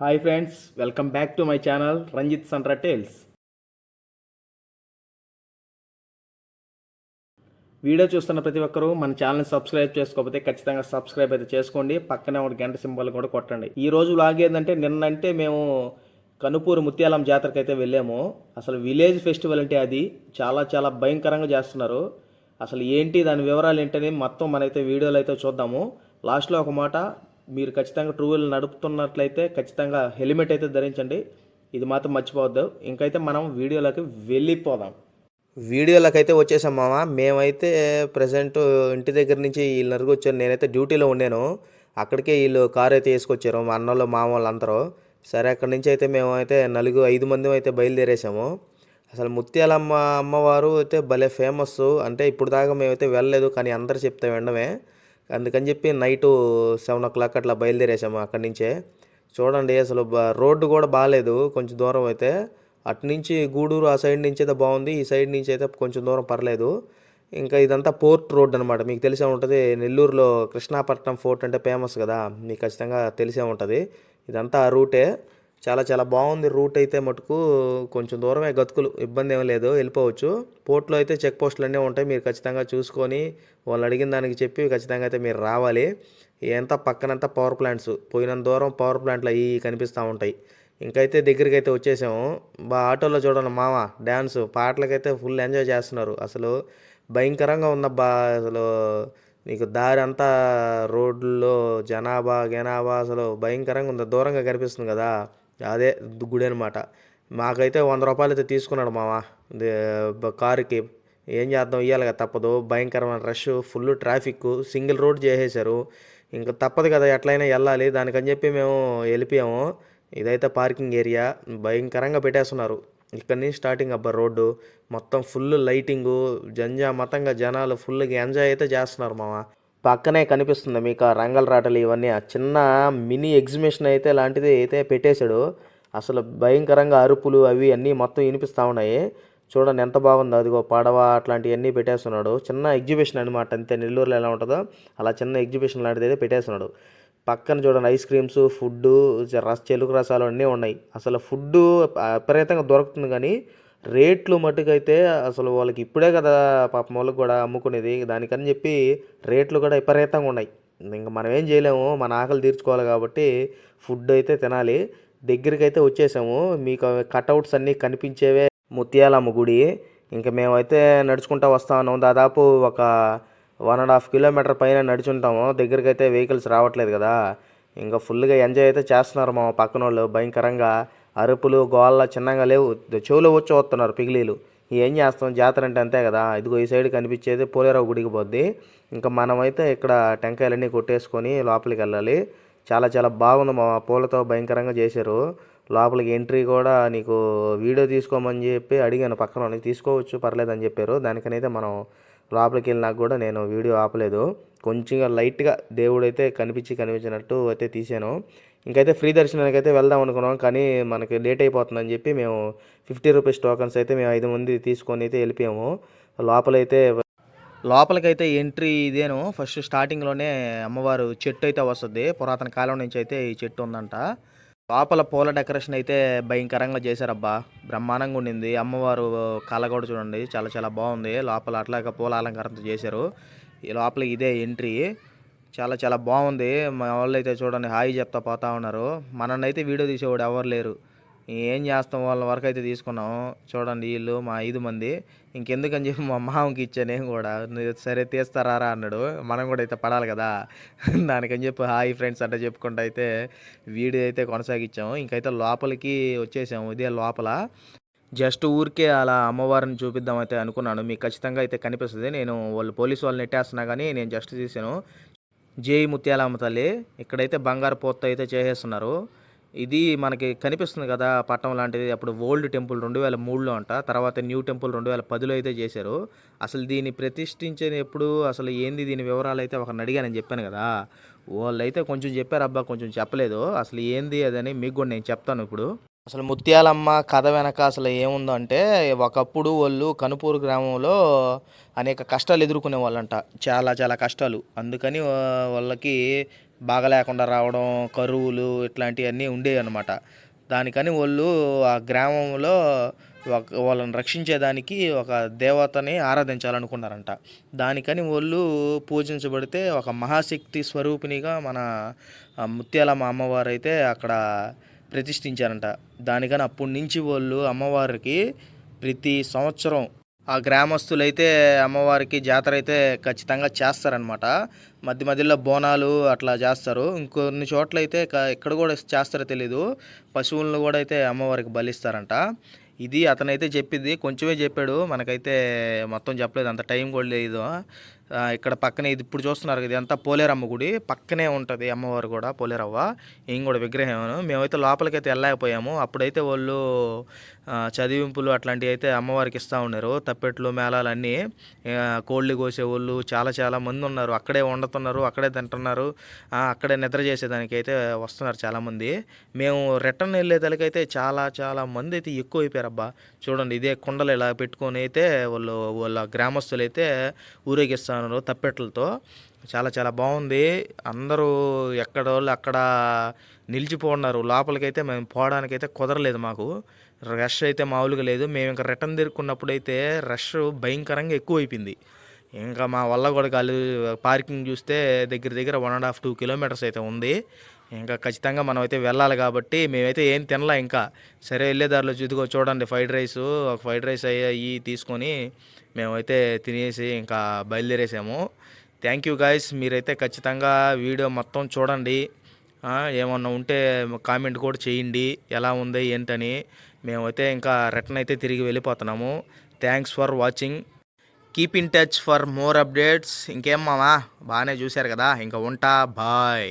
Hi friends welcome back to my channel Ranjith Sandra tales video చూస్తున్న ప్రతి ఒక్కరూ మన ఛానల్ని సబ్స్క్రైబ్ చేసుకోకపోతే ఖచ్చితంగా సబ్స్క్రైబ్ అయితే చేసుకోండి. పక్కనే ఒక గంట సింబల్ కూడా కొట్టండి. ఈ రోజు లాగేదంటే నిన్నంటే మేము కనుపూరు ముత్యాలం జాతరకి అయితే వెళ్ళాము. అసలు విలేజ్ ఫెస్టివల్ అంటే అది చాలా చాలా భయంకరంగా చేస్తున్నారు. అసలు ఏంటి దాని వివరాలు ఏంటని మొత్తం మనైతే వీడియోలో అయితే చూద్దాము. లాస్ట్లో ఒక మాట మీరు ఖచ్చితంగా టూ వీలర్ నడుపుతున్నట్లయితే ఖచ్చితంగా హెల్మెట్ అయితే ధరించండి. ఇది మాత్రం మర్చిపోవద్దు. ఇంకైతే మనం వీడియోలోకి వెళ్ళిపోదాం. వీడియోలోకి అయితే వచ్చేసాం మామ. మేమైతే ప్రజెంట్ ఇంటి దగ్గర నుంచి వీళ్ళు నరుగు వచ్చారు. నేనైతే డ్యూటీలో ఉండాను. అక్కడికే వీళ్ళు కారు అయితే వేసుకొచ్చారు మా అన్నోళ్ళు మామ వాళ్ళు అందరూ సరే అక్కడి నుంచి అయితే మేము అయితే నలుగురు ఐదు మంది అయితే బయలుదేరేసాము. అసలు ముత్యాలమ్మ అమ్మవారు అయితే భలే ఫేమస్ అంటే ఇప్పుడు దాకా మేమైతే వెళ్ళలేదు. కానీ అందరు చెప్తే వెండమే అందుకని చెప్పి నైటు సెవెన్ ఓ క్లాక్ అట్లా బయలుదేరేసాము అక్కడి నుంచే. చూడండి అసలు రోడ్డు కూడా బాగాలేదు కొంచెం దూరం అయితే. అటు నుంచి గూడూరు ఆ సైడ్ నుంచి అయితే బాగుంది ఈ సైడ్ నుంచి అయితే కొంచెం దూరం పర్లేదు. ఇంకా ఇదంతా పోర్ట్ రోడ్ అనమాట మీకు తెలిసే ఉంటుంది నెల్లూరులో కృష్ణాపట్నం ఫోర్ట్ అంటే ఫేమస్ కదా మీకు ఖచ్చితంగా తెలిసే ఉంటుంది. ఇదంతా ఆ రూటే. చాలా చాలా బాగుంది రూట్ అయితే మటుకు. కొంచెం దూరమే గతుకులు ఇబ్బంది ఏం లేదు వెళ్ళిపోవచ్చు. పోర్ట్లో అయితే చెక్ పోస్టులు అన్నీ ఉంటాయి మీరు ఖచ్చితంగా చూసుకొని వాళ్ళు అడిగిన దానికి చెప్పి ఖచ్చితంగా అయితే మీరు రావాలి. ఇదంతా పక్కనంతా పవర్ ప్లాంట్స్ పోయినంత దూరం పవర్ ప్లాంట్లు అవి కనిపిస్తూ ఉంటాయి. ఇంకైతే దగ్గరికి అయితే వచ్చేసాము. బా ఆటోలో చూడండి మామ డ్యాన్స్ పాటలకైతే ఫుల్ ఎంజాయ్ చేస్తున్నారు. అసలు భయంకరంగా ఉందబ్బా అసలు నీకు దారి అంతా రోడ్లో జనాభా జనాభా అసలు భయంకరంగా ఉంది దూరంగా కనిపిస్తుంది కదా. అదే గుడి అనమాట మాకైతే వంద రూపాయలు అయితే తీసుకున్నాడు మామ. బ- కారుకి. ఏం చేద్దాం ఇవ్వాలి కదా తప్పదు. భయంకరమైన rush full traffic. Single road చేసేసారు ఇంకా తప్పదు కదా ఎట్లయినా వెళ్ళాలి. దానికని చెప్పి మేము వెళ్ళిపోయాము. ఇదైతే పార్కింగ్ ఏరియా. భయంకరంగా పెట్టేస్తున్నారు. ఇక్కడి నుంచి స్టార్టింగ్ అబ్బా రోడ్డు. మొత్తం ఫుల్ లైటింగు. జంజా మతంగా జనాలు ఫుల్గా ఎంజాయ్ అయితే చేస్తున్నారు మామ. పక్కనే కనిపిస్తుంది మీకు ఆ రంగల రాటలు ఇవన్నీ. ఆ చిన్న మినీ ఎగ్జిబిషన్ అయితే లాంటిది అయితే పెట్టేశాడు. అసలు భయంకరంగా అరుపులు అవి అన్నీ మొత్తం వినిపిస్తూ ఉన్నాయి. చూడండి ఎంత బాగుందో. అదిగో పడవ అట్లాంటివన్నీ పెట్టేస్తున్నాడు. చిన్న ఎగ్జిబిషన్ అనమాట అంతే. నెల్లూరులో ఎలా ఉంటుందో అలా చిన్న ఎగ్జిబిషన్ లాంటిది అయితే పెట్టేస్తున్నాడు. పక్కన చూడండి ఐస్ క్రీమ్స్ ఫుడ్ రస చెలుకు రసాలు అన్నీ ఉన్నాయి. అసలు ఫుడ్ విపరీతంగా దొరుకుతుంది కానీ రేట్లు మటుకైతే అసలు వాళ్ళకి ఇప్పుడే కదా పాపం వాళ్ళకి కూడా అమ్ముకునేది. దానికని చెప్పి రేట్లు కూడా విపరీతంగా ఉన్నాయి. ఇంకా మనం ఏం చేయలేము మన ఆకలి తీర్చుకోవాలి కాబట్టి ఫుడ్ అయితే తినాలి. దగ్గరికి అయితే వచ్చేసాము. మీకు కటౌట్స్ అన్నీ కనిపించేవే ముత్యాలమ్మ గుడి ఇంకా మేమైతే నడుచుకుంటూ వస్తా ఉన్నాం. దాదాపు ఒక వన్ అండ్ హాఫ్ కిలోమీటర్ పైన నడుచుంటాము. దగ్గరికి అయితే వెహికల్స్ రావట్లేదు కదా. ఇంకా ఫుల్గా ఎంజాయ్ అయితే చేస్తున్నారు మా పక్కన వాళ్ళు భయంకరంగా అరుపులు గోళ్ళ చిన్నగా లేవు. చెవులో వచ్చి వస్తున్నారు పిగిలీలు. ఏం చేస్తాం? జాతర అంటే అంతే కదా. ఇదిగో ఈ సైడ్ కనిపించేది పోలేరావు గుడికి పోద్ది. ఇంకా మనమైతే ఇక్కడ టెంకాయలన్నీ కొట్టేసుకొని లోపలికి వెళ్ళాలి. చాలా చాలా బాగుంది మా పూలతో భయంకరంగా చేశారు. లోపలికి ఎంట్రీ కూడా నీకు వీడియో తీసుకోమని చెప్పి అడిగాను. పక్కన తీసుకోవచ్చు పర్లేదని చెప్పారు. దానికనైతే మనం లోపలికి వెళ్ళినాక కూడా నేను వీడియో ఆపలేదు. కొంచెంగా లైట్గా దేవుడైతే కనిపించి కనిపించినట్టు అయితే తీసాను ఇంకైతే ఫ్రీ దర్శనానికి అయితే వెళ్దాం అనుకున్నాం కానీ మనకి లేట్ అయిపోతుందని చెప్పి మేము ఫిఫ్టీ రూపీస్ టోకన్స్ అయితే మేము ఐదు మంది తీసుకొని అయితే వెళ్ళిపోయాము. లోపలైతే లోపలికైతే ఎంట్రీ ఇదేను. ఫస్ట్ స్టార్టింగ్లోనే అమ్మవారు చెట్టు అయితే వస్తుంది. పురాతన కాలం నుంచి అయితే ఈ చెట్టు ఉందంట. లోపల పూల డెకరేషన్ అయితే భయంకరంగా చేశారబ్బా. బ్రహ్మాండంగా ఉండింది. అమ్మవారు కళ కూడా చూడండి చాలా చాలా బాగుంది. లోపల అట్లాగా పూల అలంకారంతో చేశారు. ఈ లోపల ఇదే ఎంట్రీ. చాలా చాలా బాగుంది. మా వాళ్ళు అయితే చూడండి హాయి చెప్తా పోతా ఉన్నారు. మనన్నైతే వీడియో తీసేవాడు ఎవరు లేరు. ఏం చేస్తాం వాళ్ళ వరకు అయితే తీసుకున్నాం. చూడండి వీళ్ళు మా ఐదు మంది. ఇంకెందుకని చెప్పి మా మామకి ఇచ్చా నేను కూడా. సరే తీస్తారా అన్నాడు. మనం కూడా అయితే పడాలి కదా. దానికని చెప్పి హాయ్ ఫ్రెండ్స్ అంటే చెప్పుకుంటూ అయితే వీడియో అయితే కొనసాగించాము. ఇంకైతే లోపలికి వచ్చేసాము ఇదే లోపల. జస్ట్ ఊరికే అలా అమ్మవారిని చూపిద్దాం అయితే అనుకున్నాను. మీకు ఖచ్చితంగా అయితే కనిపిస్తుంది. నేను వాళ్ళు పోలీసు వాళ్ళు నెట్టేస్తున్నా కానీ నేను జస్ట్ తీసాను జై ముత్యాలమ్మ తల్లి. ఇక్కడైతే బంగారు పోత అయితే చేసేస్తున్నారు. ఇది మనకి కనిపిస్తుంది కదా పట్టణం లాంటిది. అప్పుడు ఓల్డ్ టెంపుల్ రెండు వేల మూడులో అంట. తర్వాత న్యూ టెంపుల్ రెండు వేల పదిలో అయితే చేశారు. అసలు దీన్ని ప్రతిష్ఠించిన ఎప్పుడు అసలు ఏంది దీని వివరాలు అయితే ఒకరిని అడిగానని చెప్పాను కదా. వాళ్ళు అయితే కొంచెం చెప్పారు అబ్బా కొంచెం చెప్పలేదు. అసలు ఏంది అదని మీకు కూడా నేను చెప్తాను ఇప్పుడు. అసలు ముత్యాలమ్మ కథ వెనక అసలు ఏముందో అంటే ఒకప్పుడు వాళ్ళు కనుపూరు గ్రామంలో అనేక కష్టాలు ఎదుర్కొనే వాళ్ళంట. చాలా చాలా కష్టాలు. అందుకని వాళ్ళకి బాగలేకుండా రావడం కరువులు ఇట్లాంటివన్నీ ఉండేవి అనమాట దానికని వాళ్ళు ఆ గ్రామంలో ఒక వాళ్ళని రక్షించేదానికి ఒక దేవతని ఆరాధించాలనుకున్నారంట. దానికని వాళ్ళు పూజించబడితే ఒక మహాశక్తి స్వరూపిణిగా మన ముత్యాలమ్మ అమ్మవారు అయితే అక్కడ ప్రతిష్ఠించారంట. దానికని అప్పటి నుంచి వాళ్ళు అమ్మవారికి ప్రతి సంవత్సరం ఆ గ్రామస్తులైతే అమ్మవారికి జాతర అయితే ఖచ్చితంగా చేస్తారనమాట మధ్య మధ్యలో బోనాలు అట్లా చేస్తారు. ఇంకొన్ని చోట్ల అయితే ఎక్కడ ఇక్కడ కూడా చేస్తారో తెలీదు. పశువులను కూడా అయితే అమ్మవారికి బలిస్తారంట. ఇది అతనైతే చెప్పింది కొంచెమే చెప్పాడు. మనకైతే మొత్తం చెప్పలేదు. అంత టైం కూడా లేదు. ఇక్కడ పక్కనే ఇది ఇప్పుడు చూస్తున్నారు కదా ఇదంతా పోలేరమ్మ గుడి. పక్కనే ఉంటుంది అమ్మవారు కూడా పోలేరవ్వ. ఏం కూడా విగ్రహం మేమైతే లోపలికైతే వెళ్ళలేకపోయాము. అప్పుడైతే వాళ్ళు చదివింపులు అట్లాంటివి అయితే అమ్మవారికి ఇస్తూ ఉన్నారు. తప్పెట్లు మేళాలు అన్నీ కోళ్ళు కోసేవాళ్ళు చాలా చాలా మంది ఉన్నారు. అక్కడే వండుతున్నారు అక్కడే తింటున్నారు. అక్కడే నిద్ర చేసేదానికి అయితే వస్తున్నారు చాలామంది. మేము రిటర్న్ వెళ్ళేదానికైతే చాలా చాలా మంది అయితే ఎక్కువ అయిపోయారబ్బా. చూడండి ఇదే కుండలు ఇలా పెట్టుకొని అయితే వాళ్ళు వాళ్ళ గ్రామస్తులు అయితే చేస్తున్నారు తప్పెట్లతో చాలా చాలా బాగుంది. అందరూ ఎక్కడ వాళ్ళు అక్కడ నిలిచిపోన్నారు. లోపలికైతే మేము పోవడానికైతే కుదరలేదు మాకు. రష్ అయితే మామూలుగా లేదు. మేము ఇంకా రిటర్న్ తిరుక్కున్నప్పుడు అయితే రష్ భయంకరంగా ఎక్కువ అయిపోయింది ఇంకా మా వల్ల కూడా కాలు పార్కింగ్ చూస్తే దగ్గర దగ్గర one and half two kilometres అయితే ఉంది. ఇంకా ఖచ్చితంగా మనం అయితే వెళ్ళాలి కాబట్టి మేమైతే ఏం తినలా ఇంకా. సరే వెళ్ళే దారిలో చూసుకో చూడండి ఫ్రైడ్ రైస్. ఒక ఫ్రైడ్ రైస్ అయ్యి తీసుకొని మేమైతే తినేసి ఇంకా బయలుదేరేసాము. థ్యాంక్ యూ గాయస్ మీరైతే ఖచ్చితంగా వీడియో మొత్తం చూడండి. ఏమన్నా ఉంటే కామెంట్ కూడా చేయండి. ఎలా ఉంది ఏంటని. మేమైతే ఇంకా రిటర్న్ అయితే తిరిగి వెళ్ళిపోతున్నాము. Thanks for watching keep in touch for more updates ఇంకేం మామా? బాగానే చూశారు కదా. ఇంకా ఉంటా. బాయ్.